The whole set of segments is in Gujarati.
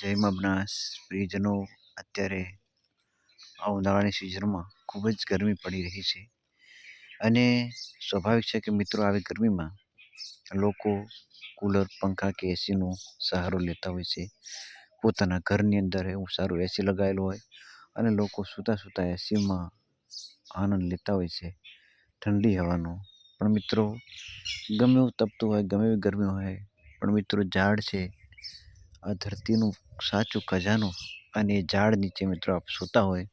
જય મા બનાસ પ્રિયજનો અત્યારે આ ઉનાળાની સિઝનમાં ખૂબ જ ગરમી પડી રહી છે. અને સ્વાભાવિક છે કે મિત્રો આવી ગરમીમાં લોકો કૂલર, પંખા કે એસીનો સહારો લેતા હોય છે. પોતાના ઘરની અંદર એવું સારું એસી લગાવેલું હોય અને લોકો સૂતા સૂતા એસીમાં આનંદ લેતા હોય છે ઠંડી હવાનો. પણ મિત્રો, ગમે એવું તપતું હોય, ગમે એવી ગરમી હોય, પણ મિત્રો ઝાડ છે, આ ધરતીનું સાચું, ખજાનો અને એ ઝાડ નીચે મિત્રો આપ સૂતા હોય,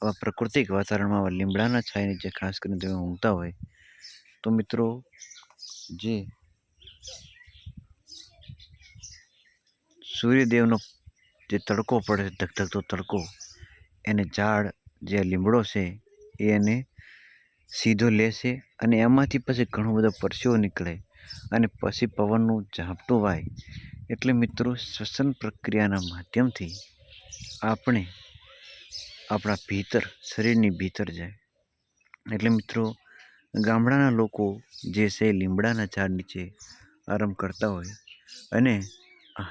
આવા પ્રાકૃતિક વાતાવરણમાં આવા લીમડાના છાય નીચે ખાસ કરીને તમે ઊંઘતા હોય, તો મિત્રો જે સૂર્યદેવનો જે તડકો પડે છે, ધગધગતો તડકો, એને ઝાડ જે લીમડો છે, એ એને સીધો લેશે અને એમાંથી પછી ઘણો બધો પરસેવો નીકળે અને પછી પવનનું ઝાપટું વાય. એટલે મિત્રો, શ્વસન પ્રક્રિયાના માધ્યમથી આપણે આપણા ભીતર, શરીરની ભીતર જાય. એટલે મિત્રો, ગામડાના લોકો જે છે, લીમડાના ઝાડ નીચે આરામ કરતા હોય અને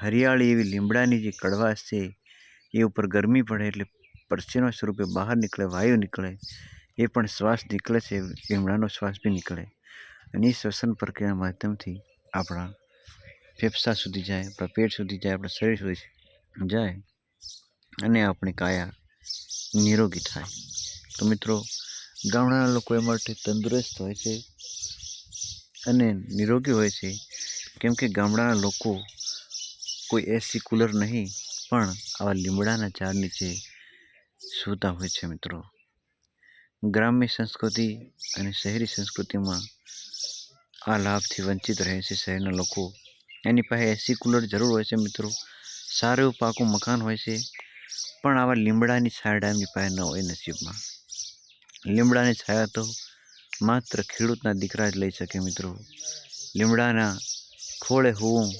હરિયાળી એવી લીમડાની જે કડવાશ છે, એ ઉપર ગરમી પડે એટલે પરસેવા સ્વરૂપે બહાર નીકળે, વાયુ નીકળે, એ પણ શ્વાસ નીકળે છે, લીમડાનો શ્વાસ બી નીકળે. અને એ શ્વસન પ્રક્રિયાના માધ્યમથી આપણા ફેફસા સુધી જાય, આપણા પેટ સુધી જાય, આપણા શરીર સુધી જાય અને આપણી કાયા નિરોગી થાય. તો મિત્રો, ગામડાના લોકો એ માટે તંદુરસ્ત હોય છે અને નિરોગી હોય છે. કેમ કે ગામડાના લોકો કોઈ એસી કૂલર નહીં, પણ આવા લીમડાના ઝાડ નીચે સૂતા હોય છે મિત્રો. ગ્રામ્ય સંસ્કૃતિ અને શહેરી સંસ્કૃતિમાં આ લાભથી વંચિત રહે છે શહેરના લોકો. એની પાસે એસી કુલર જરૂર હોય છે મિત્રો. સારું એવું પાકું મકાન હોય છે. પણ આવા લીમડાની છાયડા એમની પાસે ન હોય નસીબમાં. લીમડાની છાયા તો માત્ર ખેડૂતના દીકરા જ લઈ શકે મિત્રો. લીમડાના ખોળે હોવું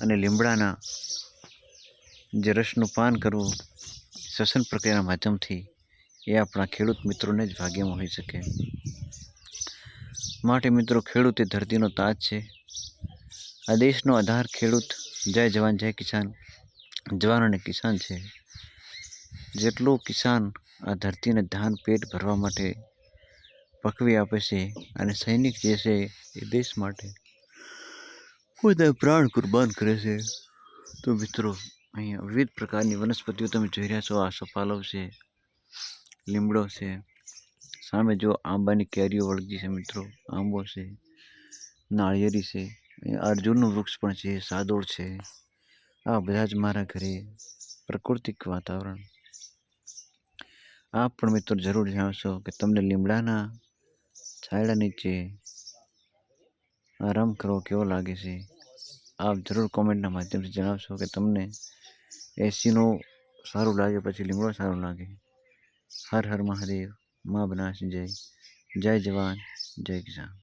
અને લીમડાના જે રસનું પાન કરવું શ્વસન પ્રક્રિયાના માધ્યમથી એ આપણા ખેડૂત મિત્રોને જ ભાગ્યમાં હોઈ શકે. માટે મિત્રો ખેડૂત એ ધરતીનો તાજ છે. આ દેશનો આધાર ખેડૂત જય જવાન, જય કિસાન. જવાન અને કિસાન છે. જેટલું કિસાન આ ધરતીને ધાન, પેટ ભરવા માટે પકવી આપે છે અને સૈનિક જે છે એ દેશ માટે પોતાના પ્રાણ કુરબાન કરે છે. તો મિત્રો, અહીંયા વિવિધ પ્રકારની વનસ્પતિઓ તમે જોઈ રહ્યા છો. આ સફાલવ છે, લીમડો છે, સામે જો આંબાની કેરીઓ વળગી છે મિત્રો, આંબો છે, નાળિયેરી છે અર્જુનનું વૃક્ષ પણ છે, સાદોળ છે. આ બધા જ મારા ઘરે પ્રાકૃતિક વાતાવરણ. આપ પણ મિત્રો જરૂર જણાવશો કે તમને લીમડાના છાયડા નીચે આરામ કરવો કેવો લાગે છે? આપ જરૂર કોમેન્ટના માધ્યમથી જણાવશો કે તમને એસીનો સારું લાગે પછી લીમડો સારું લાગે. હર હર મહાદેવ, મા બનાસ જય. જય જવાન, જય કિસાન.